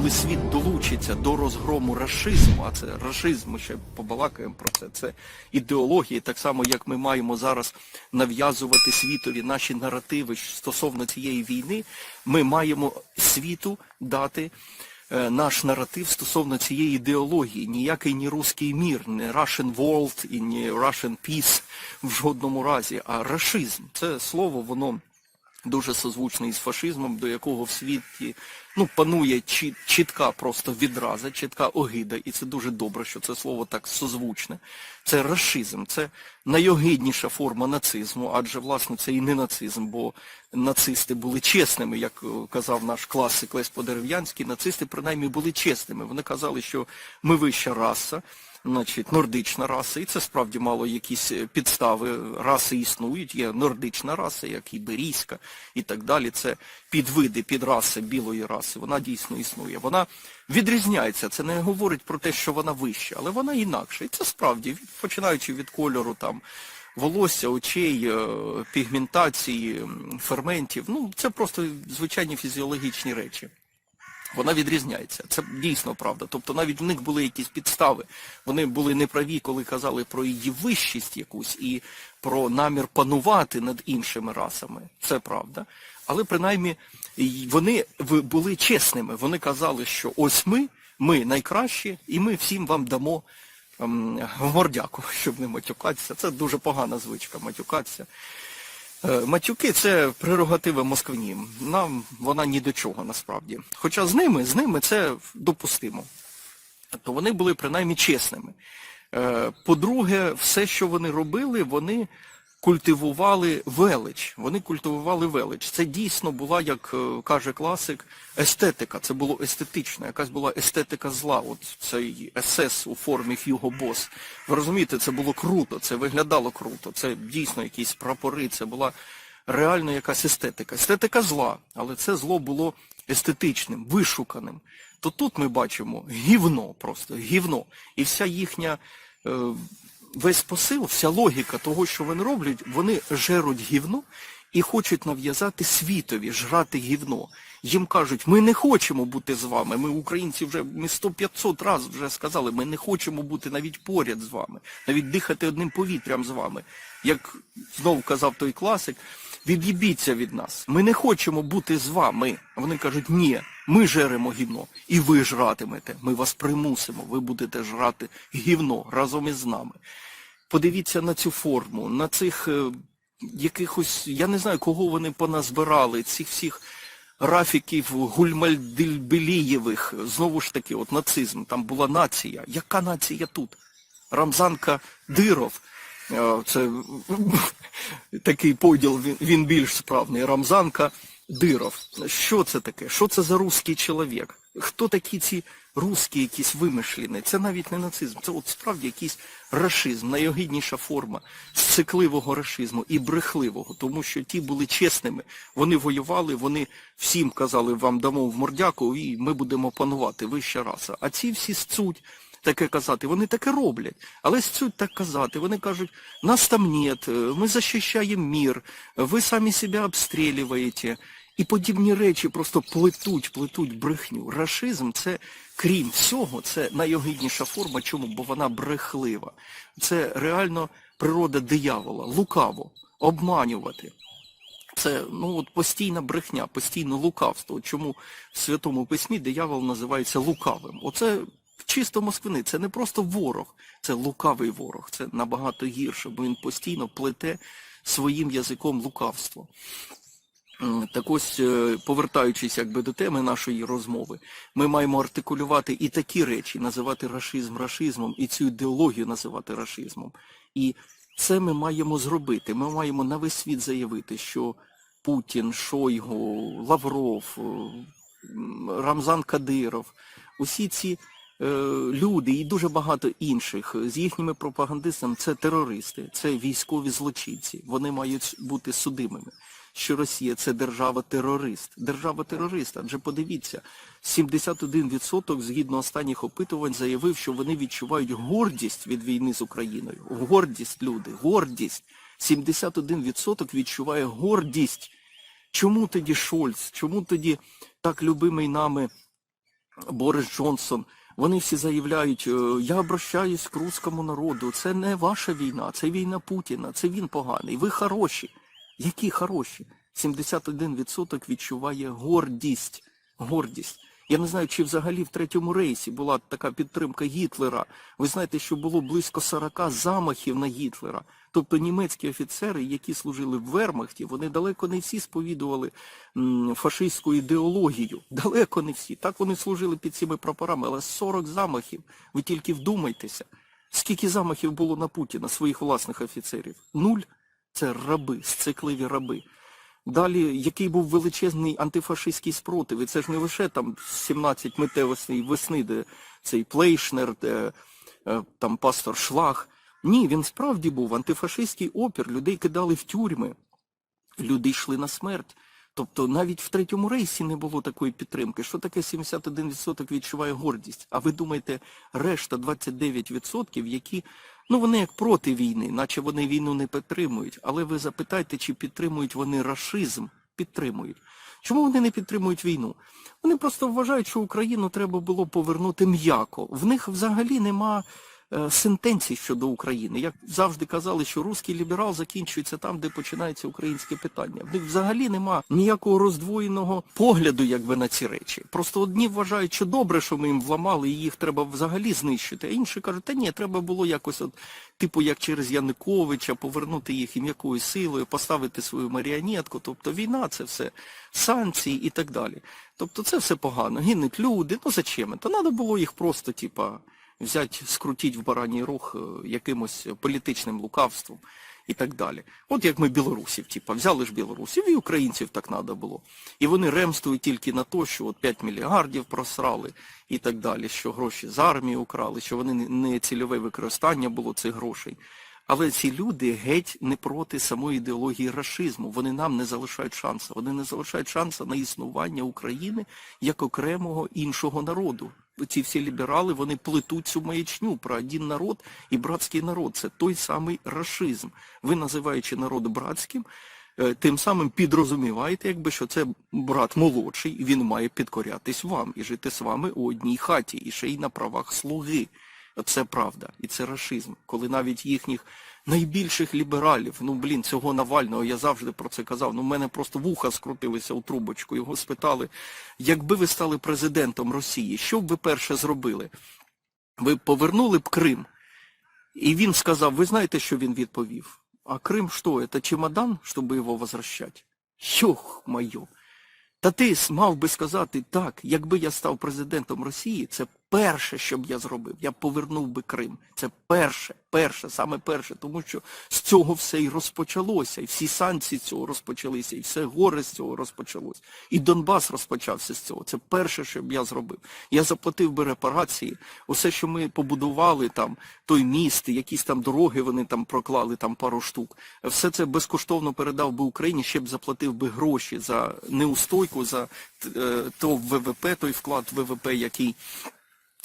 коли світ долучиться до розгрому рашизму, а це рашизм, ми ще побалакаємо про це, це ідеології, так само як ми маємо зараз нав'язувати світові наші наративи стосовно цієї війни, ми маємо світу дати е, наш наратив стосовно цієї ідеології. Ніякий ні руський мір, не Russian World і не Russian Peace в жодному разі, а рашизм. Це слово, воно дуже созвучний з фашизмом, до якого в світі ну, панує чіт- чітка просто відраза, чітка огида, і це дуже добре, що це слово так созвучне. Це рашизм, це найогидніша форма нацизму, адже власне це і не нацизм, бо нацисти були чесними, як е, казав наш класик Лесь Подерев'янський, нацисти принаймні були чесними. Вони казали, що ми вища раса, значить, нордична раса, і це справді мало якісь е, підстави. Раси існують, є нордична раса, як іберійська і так далі. Це підвиди, підраси білої раси. Вона дійсно існує. Вона відрізняється. Це не говорить про те, що вона вища, але вона інакша. І це справді, починаючи від кольору там. Волосся, очей, е, пігментації, ферментів. Ну, це просто звичайні фізіологічні речі. Вона відрізняється. Це дійсно правда. Тобто навіть в них були якісь підстави. Вони були неправі, коли казали про її вищість якусь і про намір панувати над іншими расами. Це правда. Але принаймні вони були чесними. Вони казали, що ось ми, ми найкращі, і ми всім вам дамо ем, мордяку, щоб не матюкатися. Це дуже погана звичка матюкатися. Е, Матюки це прерогатива Москвині. Нам вона ні до чого насправді. Хоча з ними, з ними це допустимо. То вони були принаймні чесними. Е, По-друге, все, що вони робили, вони культивували велич. Вони культивували велич. Це дійсно була, як е, каже класик, естетика. Це було естетично, якась була естетика зла. От цей СС у формі Хьюго Бос. Ви розумієте, це було круто, це виглядало круто. Це дійсно якісь прапори, це була реально якась естетика. Естетика зла, але це зло було естетичним, вишуканим. То тут ми бачимо гівно просто, гівно. І вся їхня е, весь посил, вся логіка того, що вони роблять, вони жеруть гівно і хочуть нав'язати світові жрати гівно. Їм кажуть, ми не хочемо бути з вами. Ми, українці, вже ми 100-500 разів вже сказали, ми не хочемо бути навіть поряд з вами, навіть дихати одним повітрям з вами. Як знову казав той класик, від'їбіться від нас. Ми не хочемо бути з вами. Вони кажуть, ні, ми жеремо гівно, і ви жратимете. Ми вас примусимо, ви будете жрати гівно разом із нами. Подивіться на цю форму, на цих е, якихось, я не знаю, кого вони поназбирали, цих всіх рафіків Гульмальдильбелієвих, знову ж таки, от нацизм, там була нація. Яка нація тут? Рамзанка Диров, це такий поділ, він, він більш справний. Рамзанка Диров. Що це таке? Що це за русський чоловік? Хто такі ці русські якісь вимишлені? Це навіть не нацизм, це от справді якийсь рашизм, найогідніша форма сцикливого рашизму і брехливого, тому що ті були чесними, вони воювали, вони всім казали, вам дамо в мордяку і ми будемо панувати, вища раса. А ці всі сцуть таке казати, вони таке роблять. Але сцють так казати, вони кажуть, нас там нет, ми захищаємо мир, ви самі себе обстрілюєте. І подібні речі просто плетуть, плетуть брехню. Рашизм це, крім всього, це найогидніша форма. Чому? Бо вона брехлива. Це реально природа диявола, лукаво, обманювати. Це ну от постійна брехня, постійне лукавство. Чому в Святому Письмі диявол називається лукавим? Оце чисто москвини, це не просто ворог, це лукавий ворог. Це набагато гірше, бо він постійно плете своїм язиком лукавство. Так ось, е, повертаючись якби до теми нашої розмови, ми маємо артикулювати і такі речі, називати рашизм рашизмом, і цю ідеологію називати рашизмом. І це ми маємо зробити. Ми маємо на весь світ заявити, що Путін, Шойгу, Лавров, е, Рамзан Кадиров, усі ці е, люди і дуже багато інших з їхніми пропагандистами це терористи, це військові злочинці. Вони мають бути судимими. Що Росія це держава-терорист. Держава-терорист, адже подивіться, 71% згідно останніх опитувань заявив, що вони відчувають гордість від війни з Україною. Гордість, люди, гордість. 71% відчуває гордість. Чому тоді Шольц? Чому тоді так любимий нами Борис Джонсон. Вони всі заявляють, е, я обращаюсь к русскому народу. Це не ваша війна, це війна Путіна, це він поганий. Ви хороші. Які хороші? 71% відчуває гордість. Гордість. Я не знаю, чи взагалі в третьому рейсі була така підтримка Гітлера. Ви знаєте, що було близько 40 замахів на Гітлера. Тобто німецькі офіцери, які служили в Вермахті, вони далеко не всі сповідували фашистську ідеологію. Далеко не всі. Так вони служили під цими прапорами, але 40 замахів. Ви тільки вдумайтеся. Скільки замахів було на Путіна, своїх власних офіцерів? Нуль. Це раби, сцикливі раби. Далі, який був величезний антифашистський спротив, і це ж не лише там 17 метевосної весни, де цей Плейшнер, де е, там пастор Шлаг. Ні, він справді був антифашистський опір, людей кидали в тюрми, люди йшли на смерть. Тобто навіть в третьому рейсі не було такої підтримки. Що таке 71% відчуває гордість? А ви думаєте, решта 29%, які, ну вони як проти війни, наче вони війну не підтримують. Але ви запитайте, чи підтримують вони рашизм? Підтримують. Чому вони не підтримують війну? Вони просто вважають, що Україну треба було повернути м'яко. В них взагалі нема сентенцій щодо України. Як завжди казали, що русський ліберал закінчується там, де починається українське питання. В них взагалі нема ніякого роздвоєного погляду, якби на ці речі. Просто одні вважають, що добре, що ми їм вламали, і їх треба взагалі знищити. А інші кажуть, та ні, треба було якось от, типу, як через Януковича, повернути їх і м'якою силою, поставити свою маріонетку. Тобто війна це все, санкції і так далі. Тобто це все погано. Гинуть люди, ну зачем? То треба було їх просто, типа, взять, скрутіть в бараній рух е, якимось політичним лукавством і так далі. От як ми білорусів, типа, взяли ж білорусів і українців так треба було. І вони ремствують тільки на те, що от 5 мільярдів просрали і так далі, що гроші з армії украли, що вони не- цільове використання було цих грошей. Але ці люди геть не проти самої ідеології рашизму. Вони нам не залишають шансу. Вони не залишають шансу на існування України як окремого іншого народу. Ці всі ліберали, вони плетуть цю маячню про один народ і братський народ. Це той самий рашизм. Ви називаючи народ братським, е, тим самим підрозуміваєте, якби що це брат молодший, і він має підкорятись вам і жити з вами у одній хаті, і ще й на правах слуги. Це правда, і це рашизм, коли навіть їхніх найбільших лібералів, ну блін, цього Навального, я завжди про це казав. Ну, в мене просто вуха скрутилися у трубочку. Його спитали, якби ви стали президентом Росії, що б ви перше зробили? Ви повернули б Крим? І він сказав, ви знаєте, що він відповів? А Крим що, це чемодан, щоб його возвращати? Йох моє. Та ти мав би сказати так, якби я став президентом Росії, це перше, що б я зробив. Я повернув би Крим. Це перше, перше, саме перше, тому що з цього все і розпочалося, і всі санкції цього розпочалися, і все горе з цього розпочалось. І Донбас розпочався з цього. Це перше, що б я зробив. Я заплатив би репарації, усе, що ми побудували там, той міст, якісь там дороги вони там проклали, там пару штук. Все це безкоштовно передав би Україні, ще б заплатив би гроші за неустойку, за е, то ВВП, той вклад в ВВП, який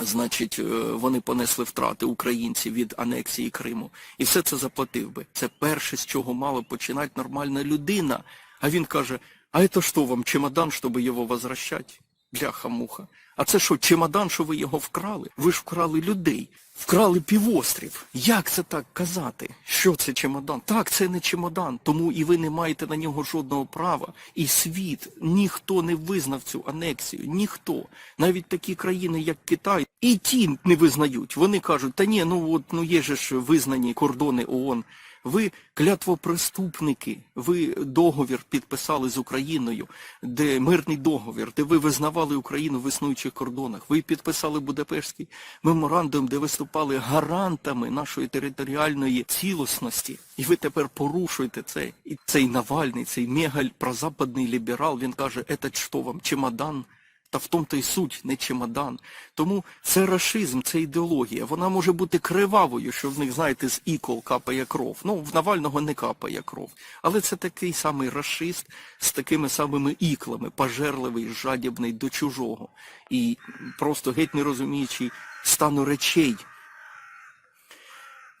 значить, е, вони понесли втрати українці від анексії Криму. І все це заплатив би. Це перше, з чого мала починати нормальна людина. А він каже, а це що вам, чемодан, щоб його возвращати? Бляха-муха. А це що, чемодан, що ви його вкрали? Ви ж вкрали людей. Вкрали півострів. Як це так казати? Що це чемодан? Так, це не чемодан, тому і ви не маєте на нього жодного права. І світ, ніхто не визнав цю анексію, ніхто. Навіть такі країни, як Китай, і ті не визнають. Вони кажуть, та ні, ну от ну є ж визнані кордони ООН. Ви клятвопреступники, ви договір підписали з Україною, де мирний договір, де ви визнавали Україну в існуючих кордонах. Ви підписали Будапештський меморандум, де виступали гарантами нашої територіальної цілісності. І ви тепер порушуєте це. І цей Навальний, цей мегаль прозападний ліберал, він каже, це що вам, чемодан? Та в тому то й суть, не чемодан. Тому це рашизм, це ідеологія. Вона може бути кривавою, що в них, знаєте, з ікол капає кров. Ну, в Навального не капає кров. Але це такий самий рашист з такими самими іклами, пожерливий, жадібний до чужого. І просто геть не розуміючи стану речей.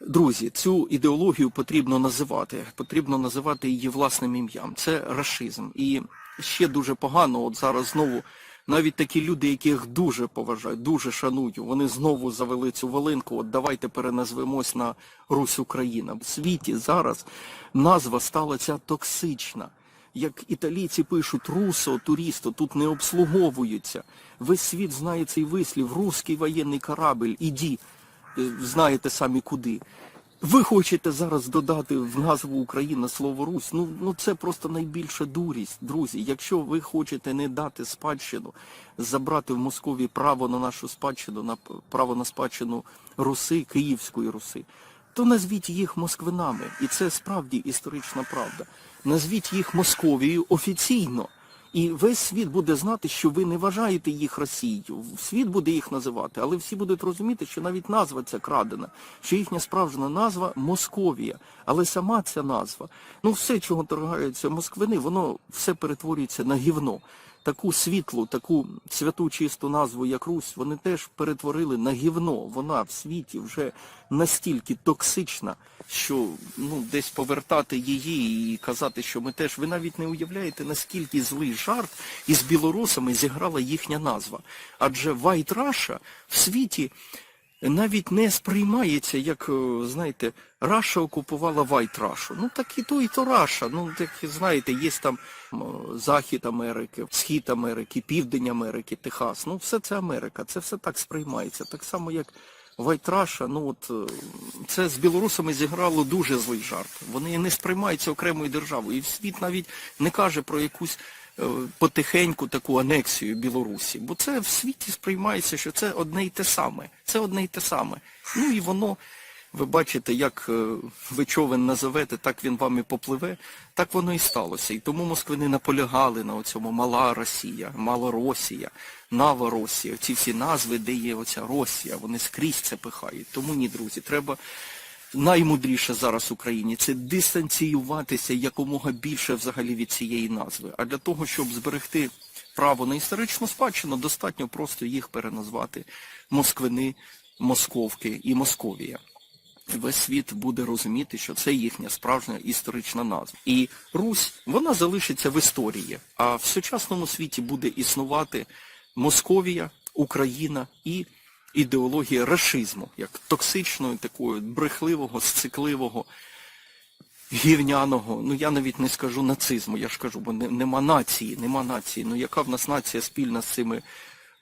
Друзі, цю ідеологію потрібно називати. Потрібно називати її власним ім'ям. Це рашизм. І ще дуже погано, от зараз знову навіть такі люди, яких дуже поважаю, дуже шаную, вони знову завели цю волинку. От давайте переназвемось на Русь Україна. В світі зараз назва стала ця токсична. Як італійці пишуть русо, турісто, тут не обслуговуються. Весь світ знає цей вислів, руський воєнний корабль, іді, Е, знаєте самі куди. Ви хочете зараз додати в назву Україна слово Русь? Ну, ну це просто найбільша дурість, друзі. Якщо ви хочете не дати спадщину, забрати в Москові право на нашу спадщину, на право на спадщину Руси, Київської Руси, то назвіть їх москвинами. І це справді історична правда. Назвіть їх Московією офіційно. І весь світ буде знати, що ви не вважаєте їх Росією. Світ буде їх називати, але всі будуть розуміти, що навіть назва ця крадена, що їхня справжня назва Московія. Але сама ця назва, ну все, чого торгаються москвини, воно все перетворюється на гівно. Таку світлу, таку святу чисту назву, як Русь, вони теж перетворили на гівно. Вона в світі вже настільки токсична, що ну десь повертати її і казати, що ми теж ви навіть не уявляєте, наскільки злий жарт із білорусами зіграла їхня назва. Адже White Russia в світі навіть не сприймається, як, е, знаєте, Раша окупувала White Russia. Ну так і то, і то Раша. Ну, так знаєте, є там Захід Америки, Схід Америки, Південь Америки, Техас. Ну, все це Америка, це все так сприймається. Так само, як White Russia, ну от е, це з білорусами зіграло дуже злий жарт. Вони не сприймаються окремою державою. І світ навіть не каже про якусь потихеньку таку анексію Білорусі. Бо це в світі сприймається, що це одне й те саме. Це одне й те саме. Ну і воно, ви бачите, як е, ви човен назовете, так він вам і попливе, так воно і сталося. І тому москвини наполягали на цьому мала Росія, мала Росія, Нава Росія, ці всі назви, де є оця Росія, вони скрізь це пихають. Тому ні, друзі, треба наймудріше зараз Україні це дистанціюватися якомога більше взагалі від цієї назви. А для того, щоб зберегти право на історичну спадщину, достатньо просто їх переназвати Москвини, Московки і Московія. Весь світ буде розуміти, що це їхня справжня історична назва. І Русь, вона залишиться в історії, а в сучасному світі буде існувати Московія, Україна і ідеологія рашизму, як токсичної, такої брехливого, сцикливого, гівняного, ну я навіть не скажу нацизму, я ж кажу, бо не- нема нації, нема нації. Ну яка в нас нація спільна з цими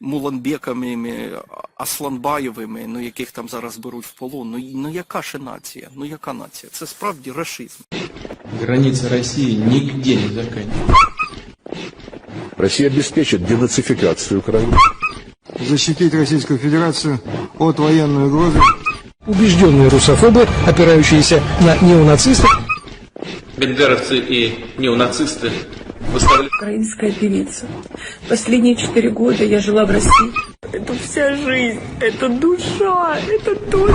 Муланбеками, Асланбаєвими, ну яких там зараз беруть в полон. Ну, ну яка ще нація? Ну яка нація? Це справді рашизм. Граница России нигде не заканчивается. Россия обеспечит денацификацию Украины. Защитить Российскую Федерацию от военной угрозы. Убежденные русофобы, опирающиеся на неонацистов, бендеровцы и неонацисты выставляют украинская певица. Последние четыре года я жила в России. Это вся жизнь, это душа, это то,